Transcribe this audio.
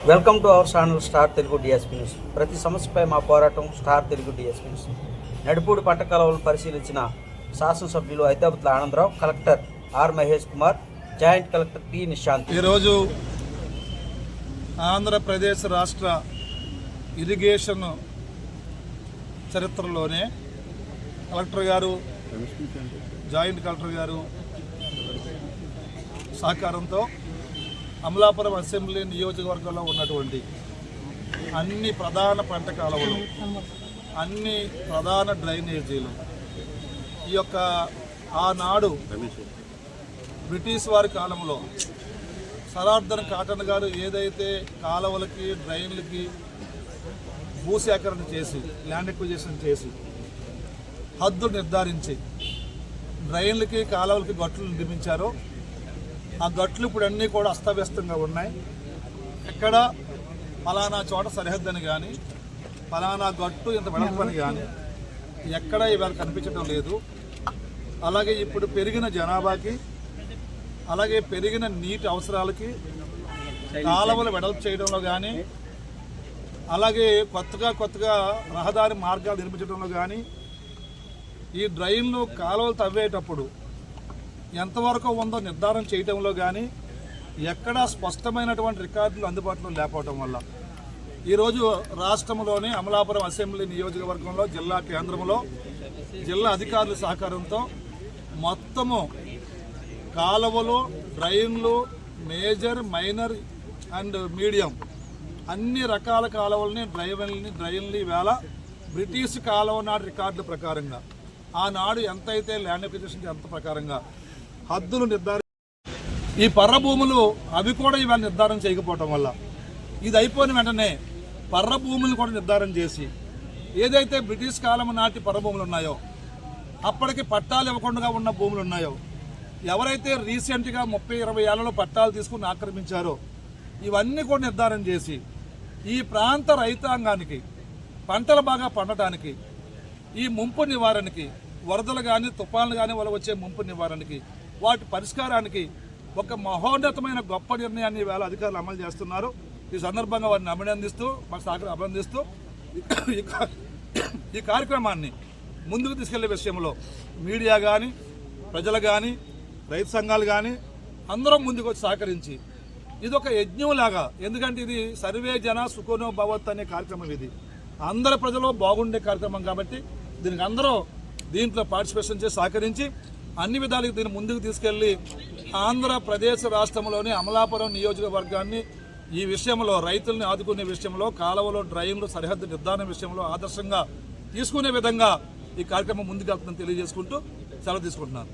Welcome to our channel star Telugu DSP news ప్రతి సమస్యపై మా పోరాటం star Telugu DSP news Nadipudi పంట కాలువలను పరిశీలించిన శాసనసభ్యులు Aithabathula Anandarao collector R Mahesh Kumar joint collector P Nishant. ఈరోజు ఆంధ్రప్రదేశ్ రాష్ట్ర ఇరిగేషన్ చరిత్రలోనే కలెక్టర్ గారు జాయింట్ కలెక్టర్ గారు సహకారంతో అమలాపురం అసెంబ్లీ నియోజకవర్గంలో ఉన్నటువంటి అన్ని ప్రధాన పంట కాలువలు అన్ని ప్రధాన డ్రైనేజీలు ఈ యొక్క ఆనాడు బ్రిటిష్ వారి కాలంలో సరార్దన్ కాటన్ గారు ఏదైతే కాలువలకి డ్రైన్లకి భూసేకరణ చేసి ల్యాండ్ ఎక్విజిషన్ చేసి హద్దు నిర్ధారించి డ్రైన్లకి కాలువలకి గట్లు నిర్మించారో ఆ గట్లు ఇప్పుడు అన్నీ కూడా అస్తవ్యస్తంగా ఉన్నాయి. ఎక్కడ ఫలానా చోట సరిహద్దు అని కానీ ఫలానా గట్టు ఇంత వెడల్పని కానీ ఎక్కడ ఇవాళ కనిపించడం లేదు. అలాగే ఇప్పుడు పెరిగిన జనాభాకి అలాగే పెరిగిన నీటి అవసరాలకి కాలువలు వెడల్పు చేయడంలో కానీ అలాగే కొత్తగా కొత్తగా రహదారి మార్గాలు నిర్మించడంలో కానీ ఈ డ్రైన్లు కాలువలు తవ్వేటప్పుడు ఎంతవరకు ఉందో నిర్ధారణ చేయడంలో కానీ ఎక్కడా స్పష్టమైనటువంటి రికార్డులు అందుబాటులో లేకపోవడం వల్ల. ఈరోజు రాష్ట్రంలోని అమలాపురం అసెంబ్లీ నియోజకవర్గంలో జిల్లా కేంద్రంలో జిల్లా అధికారుల సహకారంతో మొత్తము కాలువలు డ్రైన్లు మేజర్ మైనర్ అండ్ మీడియం అన్ని రకాల కాలువలని డ్రైవర్ని డ్రైన్లు వేళ బ్రిటిష్ కాలువ నాటి రికార్డుల ప్రకారంగా ఆనాడు ఎంతైతే ల్యాండ్ అప్లికేషన్ ఎంత ప్రకారంగా హద్దులు నిర్ధారి ఈ పర్ర భూములు అవి కూడా ఇవాళ నిర్ధారణ చేయకపోవటం వల్ల. ఇది అయిపోయిన వెంటనే పర్ర భూములను కూడా నిర్ధారణ చేసి ఏదైతే బ్రిటిష్ కాలం నాటి పర్ర భూములు ఉన్నాయో అప్పటికి పట్టాలు ఇవ్వకుండా ఉన్న భూములు ఉన్నాయో ఎవరైతే రీసెంట్గా ముప్పై ఇరవై ఏళ్ళలో పట్టాలు తీసుకుని ఆక్రమించారో ఇవన్నీ కూడా నిర్ధారణ చేసి ఈ ప్రాంత రైతాంగానికి పంటలు బాగా పండటానికి ఈ ముంపు నివారణకి వరదలు కానీ తుఫాన్లు కానీ వల్ల వచ్చే ముంపు నివారణకి వాటి పరిష్కారానికి ఒక మహోన్నతమైన గొప్ప నిర్ణయాన్ని వేళ అధికారులు అమలు చేస్తున్నారు. ఈ సందర్భంగా వారిని అభినందిస్తూ మా సహకారం అభినందిస్తూ ఈ ఈ కార్యక్రమాన్ని ముందుకు తీసుకెళ్ళే విషయంలో మీడియా కానీ ప్రజలు కానీ రైతు సంఘాలు కానీ అందరం ముందుకు వచ్చి సహకరించి ఇది ఒక యజ్ఞంలాగా ఎందుకంటే ఇది సర్వే జన సుఖోనో భవత్ అనే కార్యక్రమం ఇది. అందరి ప్రజలు బాగుండే కార్యక్రమం కాబట్టి దీనికి అందరూ దీంట్లో పార్టిసిపేషన్ చేసి సహకరించి అన్ని విధాలుగా దీన్ని ముందుకు తీసుకెళ్ళి ఆంధ్రప్రదేశ్ రాష్ట్రంలోని అమలాపురం నియోజకవర్గాన్ని ఈ విషయంలో రైతుల్ని ఆదుకునే విషయంలో కాలువలో డ్రైన్లు సరిహద్దు నిర్ధారణ విషయంలో ఆదర్శంగా తీసుకునే విధంగా ఈ కార్యక్రమం ముందుకెళ్తుందని తెలియజేసుకుంటూ సెలవు తీసుకుంటున్నాను.